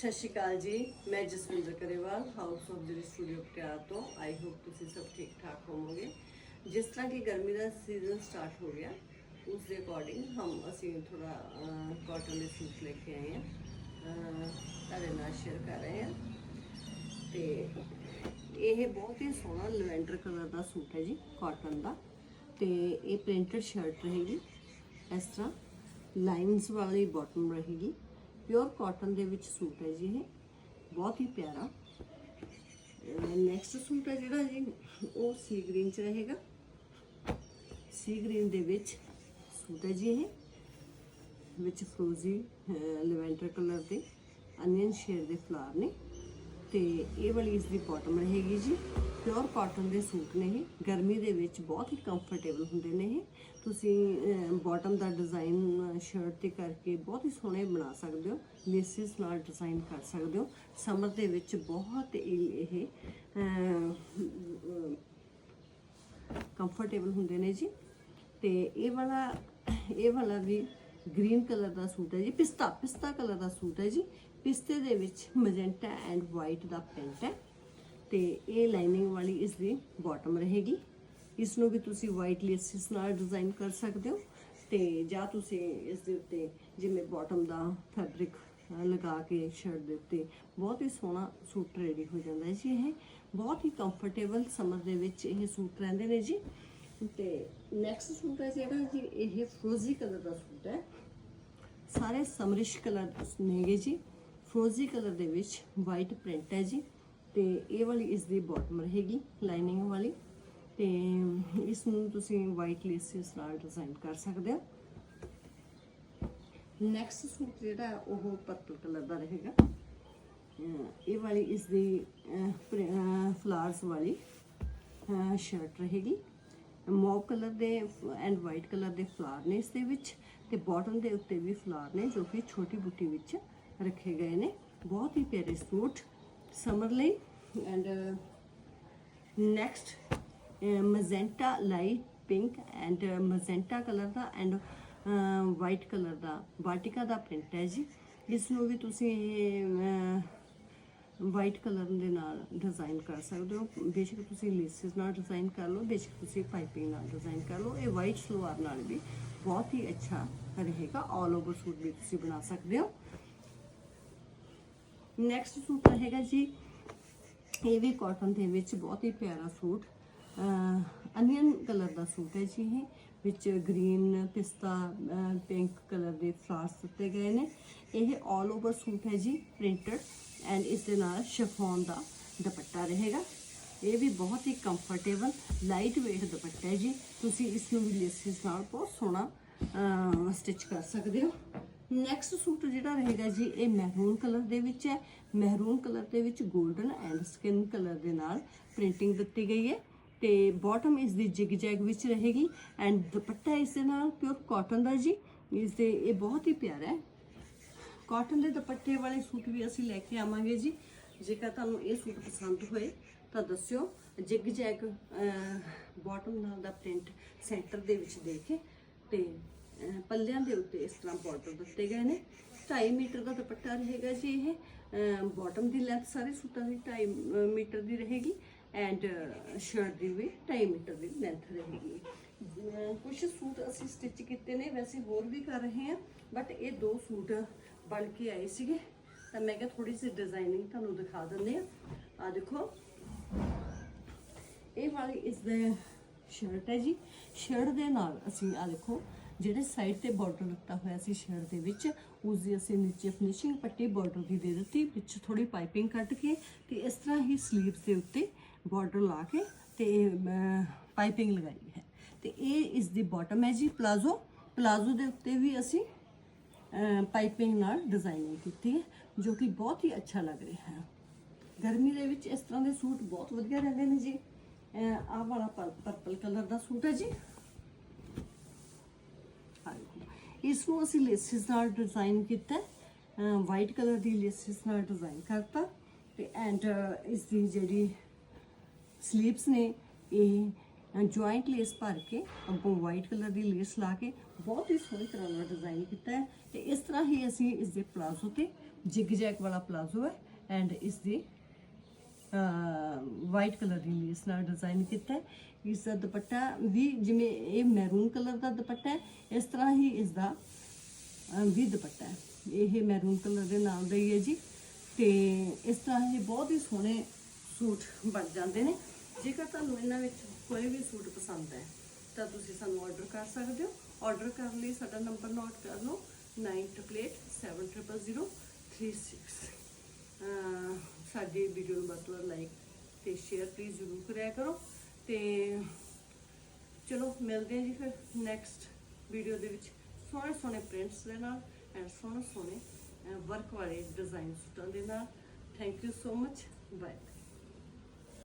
ਸਤਿ ਸ਼੍ਰੀ ਅਕਾਲ ਜੀ, ਮੈਂ Jaswinder Karewal house of Zari studio Patiala ਤੋਂ। ਆਈ ਹੋਪ ਤੁਸੀਂ ਸਭ ਠੀਕ ਠਾਕ ਹੋਵੋਗੇ। ਜਿਸ ਤਰ੍ਹਾਂ ਕਿ ਗਰਮੀ ਦਾ ਸੀਜ਼ਨ ਸਟਾਰਟ ਹੋ ਗਿਆ, ਉਸ ਦੇ ਅਕੋਰਡਿੰਗ ਹਮ ਅਸੀਂ ਥੋੜਾ ਕਾਟਨ ਦੇ ਸੂਟ ਲੈ ਕੇ ਆਏ ਹਾਂ। ਤੁਹਾਡੇ ਨਾਲ ਸ਼ੇਅਰ ਕਰ ਰਹੇ ਹਾਂ। ਤੇ ਇਹ ਬਹੁਤ ਹੀ ਸੋਹਣਾ ਲਵੈਂਡਰ ਕਲਰ ਦਾ ਸੂਟ ਹੈ ਜੀ ਕਾਟਨ ਦਾ। ਤੇ ਇਹ ਪ੍ਰਿੰਟਡ ਸ਼ਰਟ ਰਹੇਗੀ। ਇਸ ਤਰ੍ਹਾਂ ਲਾਈਨਸ ਵਾਲੀ ਬਾਟਮ ਰਹੇਗੀ। ਪਿਓਰ ਕਾਟਨ ਦੇ ਵਿੱਚ ਸੂਟ ਹੈ ਜੀ ਇਹ। ਬਹੁਤ ਹੀ ਪਿਆਰਾ। ਨੈਕਸਟ ਸੂਟ ਹੈ ਜਿਹੜਾ ਜੀ, ਉਹ ਸੀ ਗ੍ਰੀਨ ਚ ਰਹੇਗਾ। ਸੀ ਗ੍ਰੀਨ ਦੇ ਵਿੱਚ ਸੂਟ ਹੈ ਜੀ ਇਹ। ਵਿੱਚ ਫਰੋਜ਼ੀ ਲੈਵੈਂਡਰ ਕਲਰ ਦੇ ਅਨੀਅਨ ਸ਼ੇਡ ਦੇ ਫਲਾਰ ਨੇ। ਤੇ ਇਹ ਵਾਲੀ ਇਸ ਦੀ ਬਾਟਮ ਰਹੇਗੀ ਜੀ। ਪਿਓਰ ਕਾਟਨ ਦੇ ਸੂਟ ਨੇ ਇਹ। ਗਰਮੀ ਦੇ ਵਿੱਚ ਬਹੁਤ ਹੀ ਕੰਫਰਟੇਬਲ ਹੁੰਦੇ ਨੇ ਇਹ। ਤੁਸੀਂ ਬਾਟਮ ਦਾ ਡਿਜ਼ਾਈਨ ਸ਼ਰਟ ਤੇ ਕਰਕੇ ਬਹੁਤ ਹੀ ਸੋਹਣੇ ਬਣਾ ਸਕਦੇ ਹੋ। ਲੇਸਿਸ ਨਾਲ ਡਿਜ਼ਾਈਨ ਕਰ ਸਕਦੇ ਹੋ। ਸਮਰ ਦੇ ਵਿੱਚ ਬਹੁਤ ਹੀ ਇਹ ਕੰਫਰਟੇਬਲ ਹੁੰਦੇ ਨੇ ਜੀ। ਤੇ ਇਹ ਵਾਲਾ ਇਹ ਵਾਲਾ ਵੀ ਗ੍ਰੀਨ ਕਲਰ ਦਾ ਸੂਟ ਹੈ ਜੀ। ਪਿਸਤਾ ਪਿਸਤਾ ਕਲਰ ਦਾ ਸੂਟ ਹੈ ਜੀ। ਪਿਸਤੇ ਦੇ ਵਿੱਚ ਮੈਜੈਂਟਾ ਐਂਡ ਵਾਈਟ ਦਾ ਪੈਂਟ ਹੈ ਤੇ ਇਹ ਲਾਈਨਿੰਗ ਵਾਲੀ ਇਸ ਦੀ ਬਾਟਮ ਰਹੇਗੀ। ਇਸ ਨੂੰ ਵੀ ਤੁਸੀਂ ਵਾਈਟ ਲੇਸਿਸ ਨਾਲ ਡਿਜ਼ਾਈਨ ਕਰ ਸਕਦੇ ਹੋ ਤੇ ਜਾਂ ਤੁਸੀਂ ਇਸ ਦੇ ਉੱਤੇ ਜਿਵੇਂ ਬਾਟਮ ਦਾ ਫੈਬਰਿਕ ਲਗਾ ਕੇ ਸ਼ਰਟ ਦੇ ਉੱਤੇ ਬਹੁਤ ਹੀ ਸੋਹਣਾ ਸੂਟ ਰੈਡੀ ਹੋ ਜਾਂਦਾ ਹੈ ਜੀ ਇਹ। ਬਹੁਤ ਹੀ ਕੰਫਰਟੇਬਲ ਸਮਰ ਦੇ ਵਿੱਚ ਇਹ ਸੂਟ ਰਹਿੰਦੇ ਨੇ ਜੀ। ਤੇ ਨੈਕਸਟ ਸੂਟ ਹੈ ਜਿਹੜਾ ਜੀ, ਇਹ ਫਰੋਜ਼ੀ ਕਲਰ ਦਾ ਸੂਟ ਹੈ। ਸਾਰੇ ਸਮਰਿਸ਼ ਕਲਰ ਨੇਗੇ ਜੀ। ਫਰੋਜ਼ੀ ਕਲਰ ਦੇ ਵਿੱਚ ਵਾਈਟ ਪ੍ਰਿੰਟ ਹੈ ਜੀ। ਤੇ ਇਹ ਵਾਲੀ ਇਸ ਦੀ ਬਾਟਮ ਰਹੇਗੀ ਲਾਈਨਿੰਗ ਵਾਲੀ। ਤੇ ਇਸ ਨੂੰ ਤੁਸੀਂ ਵਾਈਟ ਲੇਸਿਸ ਨਾਲ ਡਿਜ਼ਾਈਨ ਕਰ ਸਕਦੇ ਹੋ। ਨੈਕਸਟ ਸੂਟ ਜਿਹੜਾ ਉਹ ਪਰਪਲ ਕਲਰ ਦਾ ਰਹੇਗਾ। ਇਹ ਵਾਲੀ ਇਸ ਦੀ ਫਲਾਰਸ ਵਾਲੀ ਸ਼ਰਟ ਰਹੇਗੀ। ਮੌਵ ਕਲਰ ਦੇ ਐਂਡ ਵਾਈਟ ਕਲਰ ਦੇ ਫਲਾਰ ਨੇ ਇਸ ਦੇ ਵਿੱਚ। ਤੇ ਬਾਟਮ ਦੇ ਉੱਤੇ ਵੀ ਫਲਾਰ ਨੇ ਜੋ ਕਿ ਛੋਟੀ ਬੁੱਟੀ ਵਿੱਚ ਰੱਖੇ ਗਏ ਨੇ। ਬਹੁਤ ਹੀ ਪਿਆਰੇ ਸੂਟ ਸਮਰ ਲਈ। And next magenta light pink and magenta colour the and white colour ਦਾ, ਵਾਟਿਕਾ ਦਾ ਪ੍ਰਿੰਟ ਹੈ ਜੀ। ਇਸ ਨੂੰ ਵੀ ਤੁਸੀਂ ਇਹ ਵਾਈਟ ਕਲਰ ਦੇ ਨਾਲ ਡਿਜ਼ਾਈਨ ਕਰ ਸਕਦੇ ਹੋ। ਬੇਸ਼ੱਕ ਤੁਸੀਂ ਲੇਸਿਸ ਨਾਲ ਡਿਜ਼ਾਈਨ ਕਰ ਲਓ, ਬੇਸ਼ੱਕ ਤੁਸੀਂ ਪਾਈਪਿੰਗ ਨਾਲ ਡਿਜ਼ਾਈਨ ਕਰ ਲਓ। ਇਹ ਵਾਈਟ ਸਲਵਾਰ ਨਾਲ ਵੀ ਬਹੁਤ ਹੀ ਅੱਛਾ ਰਹੇਗਾ। ਆਲ ਓਵਰ ਸੂਟ ਵੀ ਤੁਸੀਂ ਬਣਾ ਸਕਦੇ ਹੋ। ਨੈਕਸਟ ਸੂਟ ਰਹੇਗਾ ਜੀ, ਇਹ ਵੀ ਕਾਟਨ ਦੇ ਵਿੱਚ ਬਹੁਤ ਹੀ ਪਿਆਰਾ ਸੂਟ ਅਨੀਅਨ ਕਲਰ ਦਾ ਸੂਟ ਹੈ ਜੀ ਇਹ, ਵਿੱਚ ਗ੍ਰੀਨ ਪਿਸਤਾ ਪਿੰਕ ਕਲਰ ਦੇ ਫਲਾਰਸ ਦਿੱਤੇ ਗਏ ਨੇ। ਇਹ ਆਲ ਓਵਰ ਸੂਟ ਹੈ ਜੀ ਪ੍ਰਿੰਟਡ ਐਂਡ ਇਸ ਦੇ ਨਾਲ ਸ਼ਫੋਨ ਦਾ ਦੁਪੱਟਾ ਰਹੇਗਾ। ਇਹ ਵੀ ਬਹੁਤ ਹੀ ਕੰਫਰਟੇਬਲ ਲਾਈਟ weight ਦੁਪੱਟਾ ਹੈ ਜੀ। ਤੁਸੀਂ ਇਸ ਨੂੰ ਵੀ ਲੇਸਿਸ ਨਾਲ ਬਹੁਤ ਸੋਹਣਾ ਸਟਿਚ ਕਰ ਸਕਦੇ ਹੋ। ਨੈਕਸਟ ਸੂਟ ਜਿਹੜਾ ਰਹੇਗਾ ਜੀ, ਇਹ ਮਹਿਰੂਨ ਕਲਰ ਦੇ ਵਿੱਚ ਹੈ। ਮਹਿਰੂਨ ਕਲਰ ਦੇ ਵਿੱਚ 골ਡਨ ਐਂਡ ਸਕਿਨ ਕਲਰ ਦੇ ਨਾਲ ਪ੍ਰਿੰਟਿੰਗ ਦਿੱਤੀ ਗਈ ਹੈ। ਤੇ ਬਾਟਮ ਇਸ ਦੀ ਜਿਗ ਜੈਗ ਵਿੱਚ ਰਹੇਗੀ ਐਂਡ ਦੁਪੱਟਾ ਇਸ ਦੇ ਨਾਲ ਪਿਓਰ ਕਾਟਨ ਦਾ ਜੀ। ਇਸ ਦੇ ਇਹ ਬਹੁਤ ਹੀ ਪਿਆਰਾ ਹੈ। ਕਾਟਨ ਦੇ ਦੁਪੱਟੇ ਵਾਲੇ ਸੂਟ ਵੀ ਅਸੀਂ ਲੈ ਕੇ ਆਵਾਂਗੇ ਜੀ। ਜੇਕਰ ਤੁਹਾਨੂੰ ਇਹ ਸੂਟ ਪਸੰਦ ਹੋਏ, ਤਾਂ ਦੱਸਿਓ। ਜਿਗ ਜੈਗ ਬਾਟਮ ਨਾਲ ਦਾ ਪ੍ਰਿੰਟ ਸੈਂਟਰ ਦੇ ਵਿੱਚ ਦੇ ਕੇ ਤੇ ਪੱਲਿਆਂ ਦੇ ਉੱਤੇ ਇਸ ਤਰ੍ਹਾਂ ਬਾਰਡਰ ਦਿੱਤੇ ਗਏ ਨੇ। 2.5 ਮੀਟਰ ਦਾ ਦੁਪੱਟਾ ਰਹੇਗਾ ਜੀ ਇਹ। ਬਾਟਮ ਦੀ ਲੈਂਥ ਸਾਰੇ ਸੂਟਾਂ ਦੀ 2.5 ਮੀਟਰ ਦੀ ਰਹੇਗੀ ਐਂਡ ਸ਼ਰਟ ਦੀ ਵੀ 2.5 ਮੀਟਰ ਦੀ ਲੈਂਥ ਰਹੇਗੀ। ਕੁਝ ਸੂਟ ਅਸੀਂ ਸਟਿਚ ਕੀਤੇ ਨੇ, ਵੈਸੇ ਹੋਰ ਵੀ ਕਰ ਰਹੇ ਹਾਂ ਬਟ ਇਹ ਦੋ ਸੂਟ ਬਣ ਕੇ ਆਏ ਸੀਗੇ। ਤਾਂ ਮੈਂ ਕਿਹਾ ਥੋੜੀ ਜਿਹੀ ਡਿਜ਼ਾਈਨਿੰਗ ਤੁਹਾਨੂੰ ਦਿਖਾ ਦਿੰਦੇ ਆ ਆ ਦੇਖੋ। ਇਹ ਵਾਲੀ ਇਸ ਦੇ ਸ਼ਰਟ ਹੈ ਜੀ। ਸ਼ਰਟ ਦੇ ਨਾਲ ਅਸੀਂ ਆ ਦੇਖੋ ਜਿਹੜੇ ਸਾਈਡ ਤੇ ਬਾਰਡਰ ਦਿੱਤਾ ਹੋਇਆ ਸੀ ਸ਼ਰਟ ਦੇ ਵਿੱਚ ਉਸ ਦੀ ਅਸੀਂ ਨੀਚੇ ਫਿਨਿਸ਼ਿੰਗ ਪੱਟੀ ਬਾਰਡਰ ਦੀ ਦੇ ਦਿੱਤੀ, ਵਿੱਚ ਥੋੜੀ ਪਾਈਪਿੰਗ ਕੱਟ ਕੇ ਤੇ ਇਸ ਤਰ੍ਹਾਂ ਹੀ ਸਲੀਵਸ ਦੇ ਉੱਤੇ ਬਾਰਡਰ ਲਾ ਕੇ ਤੇ ਪਾਈਪਿੰਗ ਲਗਾਈ ਹੈ। ਤੇ ਇਹ ਇਸ ਦੀ ਬਾਟਮ ਹੈ ਜੀ ਪਲਾਜ਼ੋ ਪਲਾਜ਼ੋ ਦੇ ਉੱਤੇ ਵੀ ਅਸੀਂ ਪਾਈਪਿੰਗ ਨਾਲ ਡਿਜ਼ਾਈਨਿੰਗ ਕੀਤੀ ਹੈ, ਜੋ ਕਿ ਬਹੁਤ ਹੀ ਅੱਛਾ ਲੱਗ ਰਿਹਾ ਹੈ। ਗਰਮੀ ਦੇ ਵਿੱਚ ਇਸ ਤਰ੍ਹਾਂ ਦੇ ਸੂਟ ਬਹੁਤ ਵਧੀਆ ਰਹਿੰਦੇ ਨੇ ਜੀ। ਆਹ ਵਾਲਾ ਪਰਪਲ ਕਲਰ ਦਾ ਸੂਟ ਹੈ ਜੀ ਆਹ ਦੇਖੋ। ਇਸ ਨੂੰ ਅਸੀਂ ਲੇਸਿਸ ਨਾਲ ਡਿਜ਼ਾਈਨ ਕੀਤਾ ਵਾਈਟ ਕਲਰ ਦੀ ਲੇਸਿਸ ਨਾਲ ਡਿਜ਼ਾਈਨ ਕਰਤਾ ਤੇ ਐਂਡ ਇਸ ਦੀ ਜਿਹੜੀ ਸਲੀਵਸ ਨੇ, ਇਹ ਜੁਆਇੰਟ ਲੇਸ ਭਰ ਕੇ ਅੱਗੋਂ ਵਾਈਟ ਕਲਰ ਦੀ ਲੇਸ ਲਾ ਕੇ ਬਹੁਤ ਹੀ ਸੋਹਣੀ ਤਰ੍ਹਾਂ ਨਾਲ ਡਿਜ਼ਾਈਨ ਕੀਤਾ ਹੈ ਤੇ ਇਸ ਤਰ੍ਹਾਂ ਹੀ ਅਸੀਂ ਇਸ ਦੇ ਪਲਾਜ਼ੋ ਤੇ ਜਿਗ ਜੈਕ ਵਾਲਾ ਪਲਾਜ਼ੋ ਹੈ ਐਂਡ ਇਸ ਦੀ ਵਾਈਟ ਕਲਰ ਦੀ ਇਸ ਨਾਲ ਡਿਜ਼ਾਈਨ ਕੀਤਾ ਹੈ ਇਸ ਦਾ ਦੁਪੱਟਾ ਵੀ ਜਿਵੇਂ ਇਹ ਮੈਰੂਨ ਕਲਰ ਦਾ ਦੁਪੱਟਾ ਹੈ ਇਸ ਤਰ੍ਹਾਂ ਹੀ ਇਸ ਦਾ ਵੀ ਦੁਪੱਟਾ ਹੈ ਇਹ ਮੈਰੂਨ ਕਲਰ ਦੇ ਨਾਲ ਦਾ ਹੀ ਹੈ ਜੀ ਤੇ ਇਸ ਤਰ੍ਹਾਂ ਇਹ ਬਹੁਤ ਹੀ ਸੋਹਣੇ ਸੂਟ ਬਣ ਜਾਂਦੇ ਨੇ ਜੇਕਰ ਤੁਹਾਨੂੰ ਇਹਨਾਂ ਵਿੱਚ ਕੋਈ ਵੀ ਸੂਟ ਪਸੰਦ ਹੈ ਤਾਂ ਤੁਸੀਂ ਸਾਨੂੰ ਆਰਡਰ ਕਰ ਸਕਦੇ ਹੋ ਆਰਡਰ ਕਰਨ ਲਈ ਸਾਡਾ ਨੰਬਰ ਨੋਟ ਕਰ ਲਓ 98870036 ਅਹ ਸਾਡੀ ਵੀਡੀਓ ਨੂੰ ਵੱਧ ਤੋਂ ਵੱਧ ਲਾਈਕ ਤੇ ਸ਼ੇਅਰ ਪਲੀਜ਼ ਜ਼ਰੂਰ ਕਰਿਆ ਕਰੋ। ਤੇ ਚਲੋ, ਮਿਲਦੇ ਹਾਂ ਜੀ ਫਿਰ ਨੈਕਸਟ ਵੀਡੀਓ ਦੇ ਵਿੱਚ। ਸੋਹਣੇ ਸੋਹਣੇ ਪ੍ਰਿੰਟਸ ਦੇ ਨਾਲ ਐਂਡ ਸੋਹਣੇ ਸੋਹਣੇ ਵਰਕ ਵਾਲੇ ਡਿਜ਼ਾਈਨ ਸੂਟਾਂ ਦੇ ਨਾਲ। Thank you so much bye